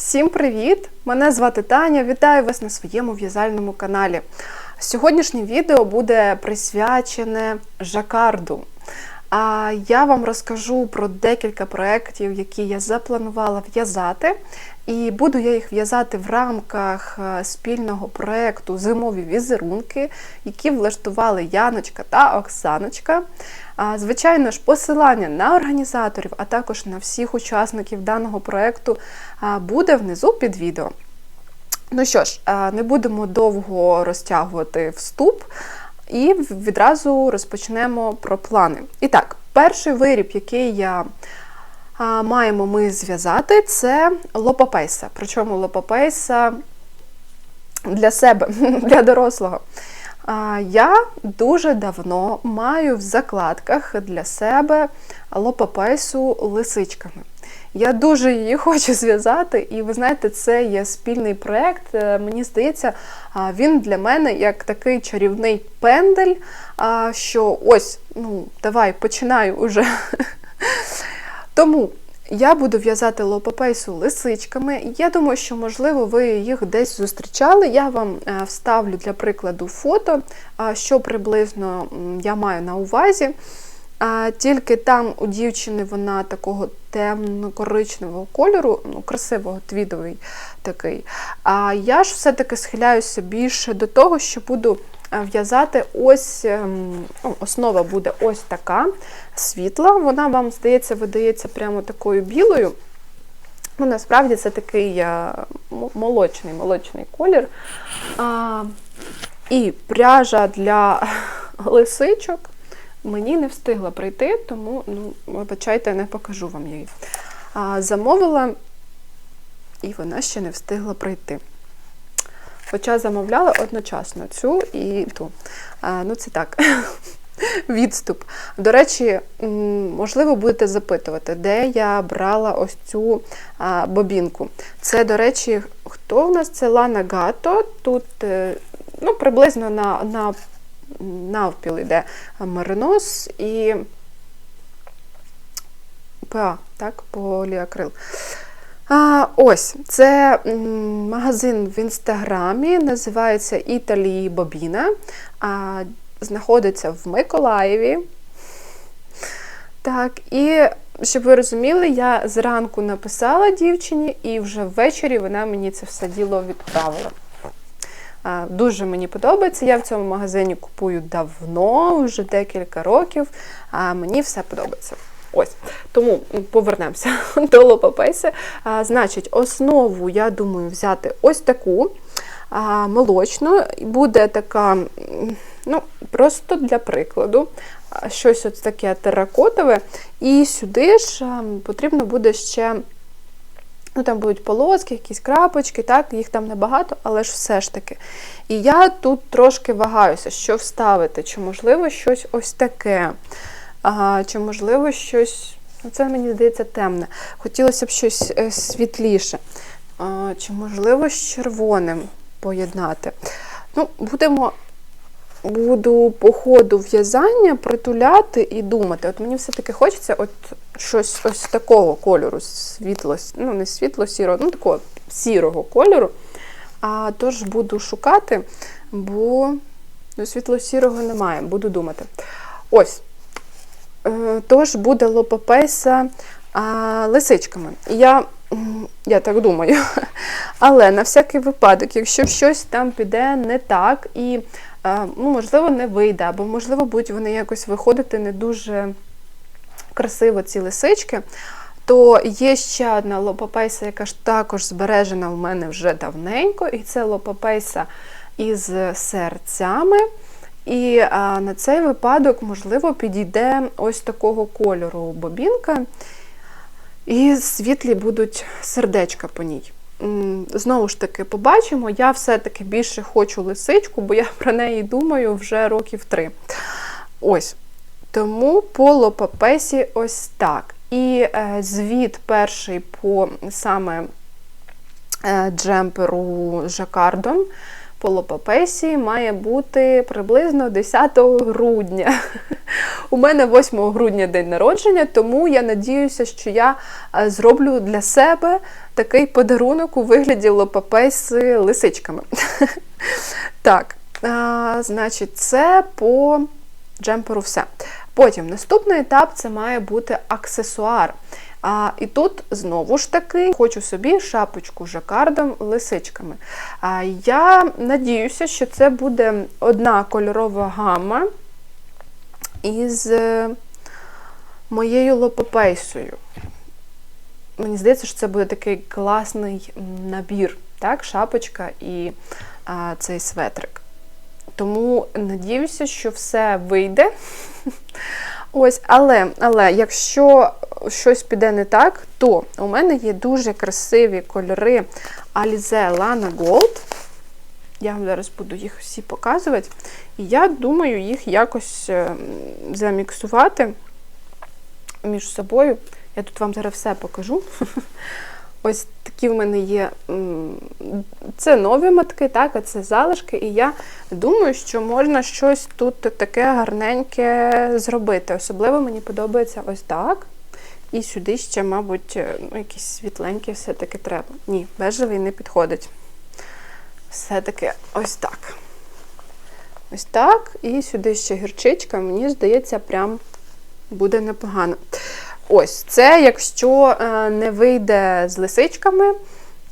Всім привіт! Мене звати Таня. Вітаю вас на своєму в'язальному каналі. Сьогоднішнє відео буде присвячене жакарду. А я вам розкажу про декілька проєктів, які я запланувала в'язати. І буду я їх в'язати в рамках е, спільного проєкту Зимові візерунки, які влаштували Яночка та Оксаночка. Звичайно ж, посилання на організаторів, а також на всіх учасників даного проєкту буде внизу під відео. Ну що ж, не будемо довго розтягувати вступ. І відразу розпочнемо про плани. І так, перший виріб, який я а, маємо ми зв'язати, це лопопейса. Причому лопопейса для себе, для дорослого. А, Я дуже давно маю в закладках для себе лопопейсу лисичками. Я дуже її хочу зв'язати, і ви знаєте, це є спільний проєкт. Е, Мені здається, він для мене як такий чарівний пендель, що ось, ну, давай, починаю уже. Тому я буду в'язати лопопейсу лисичками. Я думаю, що, можливо, ви їх десь зустрічали. Я вам е, вставлю для прикладу фото, що приблизно я маю на увазі. Тільки там у дівчини вона такого темно-коричневого кольору, ну, красивого, твідовий такий. А я ж все-таки схиляюся більше до того, що буду е, в'язати ось ем, основа буде ось така світла. Вона вам, здається, видається прямо такою білою. Ну, насправді це такий е, молочний молочний колір. А, і пряжа для лисичок мені не встигла прийти, тому, ну, вибачайте, не покажу вам її. А, замовила, і вона ще не встигла прийти. Хоча замовляла одночасно цю і ту. А, ну, це так. Відступ. До речі, можливо, будете запитувати, де я брала ось цю а, бобінку. Це, до речі, хто в нас? Це Лана Гато. Тут е, ну, приблизно на, на навпіл йде меринос і ПА, так, поліакрил. А, ось, це магазин в інстаграмі, називається Італії Бобіна. А, знаходиться в Миколаєві. Так, і щоб ви розуміли, я зранку написала дівчині, і вже ввечері вона мені це все діло відправила. Дуже мені подобається. Я в цьому магазині купую давно, вже декілька років, а мені все подобається. Ось. Тому повернемося до лопопейси. А, Значить, основу, я думаю, взяти ось таку молочну. Буде така, ну, просто для прикладу, щось ось таке теракотове. І сюди ж потрібно буде ще. Ну, там будуть полоски, якісь крапочки, так, їх там небагато, але ж все ж таки. І я тут трошки вагаюся, що вставити, чи можливо щось ось таке, а, чи можливо щось, ну це мені здається темне. Хотілося б щось е, світліше. А, чи можливо з червоним поєднати. Ну, будемо. Буду по ходу в'язання притуляти і думати. От мені все-таки хочеться от щось ось такого кольору, світло, ну не світло-сірого, ну такого сірого кольору. А тож буду шукати, бо ну, світло-сірого немає, буду думати. Ось. Е, Тож буде лопопейса лисичками. Я, я так думаю. Але на всякий випадок, якщо щось там піде не так, і, ну, можливо, не вийде, або, можливо, будуть вони якось виходити не дуже красиво, ці лисички, то є ще одна лопопейса, яка ж також збережена в мене вже давненько, і це лопопейса із серцями. І а, на цей випадок, можливо, підійде ось такого кольору бобінка, і світлі будуть сердечка по ній. Знову ж таки, побачимо. Я все-таки більше хочу лисичку, бо я про неї думаю вже років три. Ось. Тому по лопапесі ось так. І е, звіт перший по саме е, джемперу жакардом по лопапесі має бути приблизно 10 грудня. У мене 8 грудня день народження, тому я надіюся, що я е, зроблю для себе такий подарунок у вигляді лопапей з лисичками. Так, значить, це по джемперу все. Потім наступний етап це має бути аксесуар. А, І тут знову ж таки хочу собі шапочку жакардом лисичками. А, Я надіюся, що це буде одна кольорова гама із е, моєю лопопейсою. Мені здається, що це буде такий класний набір, так, шапочка і а, цей светрик. Тому надіюся, що все вийде. Ось, але, але якщо щось піде не так, то у мене є дуже красиві кольори Alize Lana Gold. Я вам зараз буду їх всі показувати. І я думаю їх якось е, заміксувати між собою. Я тут вам зараз все покажу. Ось такі в мене є. Це нові матки, так, а це залишки. І я думаю, що можна щось тут таке гарненьке зробити. Особливо мені подобається ось так. І сюди ще, мабуть, ну, якісь світленькі все-таки треба. Ні, бежевий не підходить. Все-таки ось так. Ось так. І сюди ще гірчичка, мені здається, прям буде непогано. Ось, це, якщо е, не вийде з лисичками,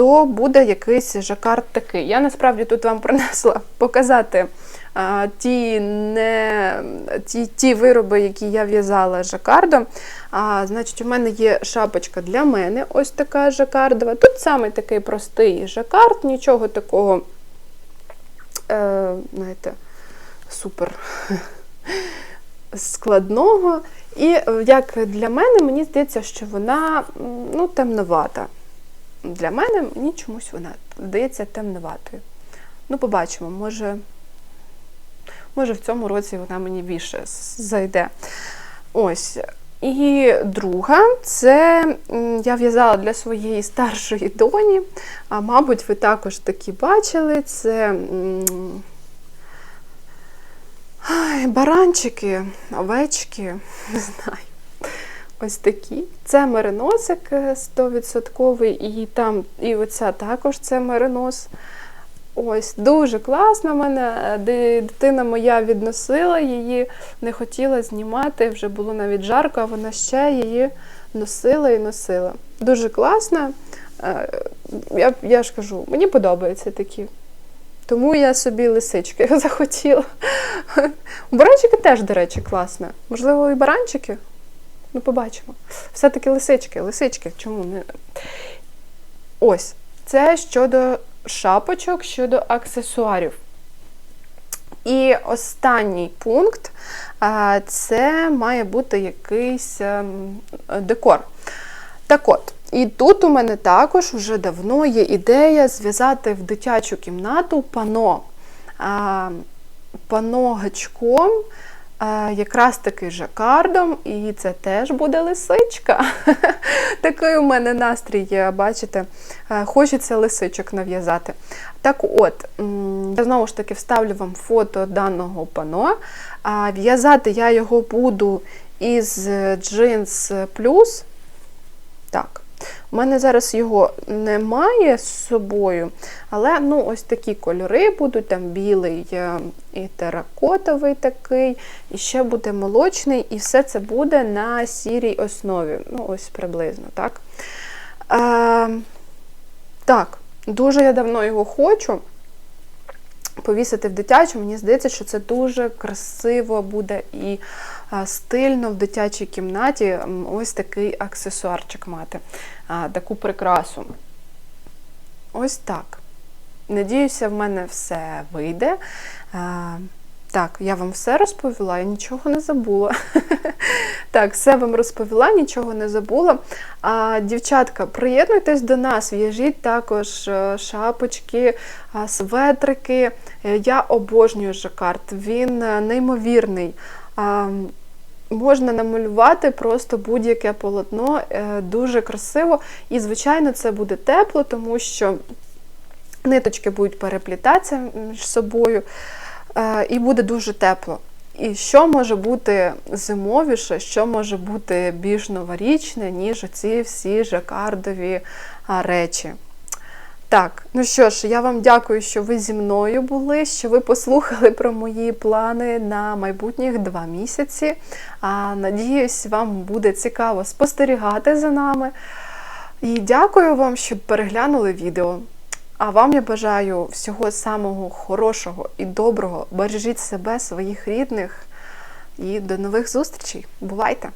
то буде якийсь жакард такий. Я насправді тут вам принесла показати а, ті не, ті, ті вироби, які я в'язала жакардом. А, Значить, у мене є шапочка для мене, ось така жакардова. Тут саме такий простий жакард, нічого такого, е, знаєте, супер складного. І е, як для мене, мені здається, що вона ну, темновата. Для мене мені чомусь вона здається темноватою. Ну, побачимо, може, може в цьому році вона мені більше зайде. Ось. І друга, це я в'язала для своєї старшої доні, а мабуть, ви також такі бачили, це Баранчики, овечки, не знаю. Ось такі. Це мериносик 100%, і там, і оця також це меринос. Ось, дуже класно мене. Дитина моя відносила її, не хотіла знімати, вже було навіть жарко, а вона ще її носила і носила. Дуже класно. Е, я я ж кажу, мені подобаються такі. Тому я собі лисички захотіла. Баранчики теж, до речі, класно. Можливо, і баранчики? Ну, побачимо. Все-таки лисички, лисички. Чому не? Ось. Це щодо шапочок, щодо аксесуарів. І останній пункт це має бути якийсь ем, декор. Так от, і тут у мене також вже давно є ідея зв'язати в дитячу кімнату пано. Пано гачком, якраз таки жакардом, і це теж буде лисичка. Такий у мене настрій, бачите, хочеться лисичок нав'язати. Так от, я знову ж таки вставлю вам фото даного пано. В'язати я його буду із джинс плюс. Так. У мене зараз його немає з собою, але ну, ось такі кольори будуть, там білий е, і теракотовий такий, і ще буде молочний, і все це буде на сірій основі. Ну, ось приблизно, так? Е, Так, дуже я давно його хочу повісити в дитячу. Мені здається, що це дуже красиво буде і стильно в дитячій кімнаті ось такий аксесуарчик мати, таку прикрасу. Ось так. Надіюся, в мене все вийде. Так, я вам все розповіла, я нічого не забула. Так, все вам розповіла, нічого не забула. А, Дівчатка, приєднуйтесь до нас, в'яжіть також е, шапочки, светрики. Е, я обожнюю жакард, він е, неймовірний. Можна намалювати просто будь-яке полотно, дуже красиво. І, звичайно, це буде тепло, тому що ниточки будуть переплітатися між собою, е, і буде дуже тепло. І що може бути зимовіше, що може бути більш новорічне, ніж оці всі жакардові речі. Так, ну що ж, я вам дякую, що ви зі мною були, що ви послухали про мої плани на майбутніх два місяці. А, надіюсь, вам буде цікаво спостерігати за нами. І дякую вам, що переглянули відео. А вам я бажаю всього самого хорошого і доброго. Бережіть себе, своїх рідних. І до нових зустрічей. Бувайте!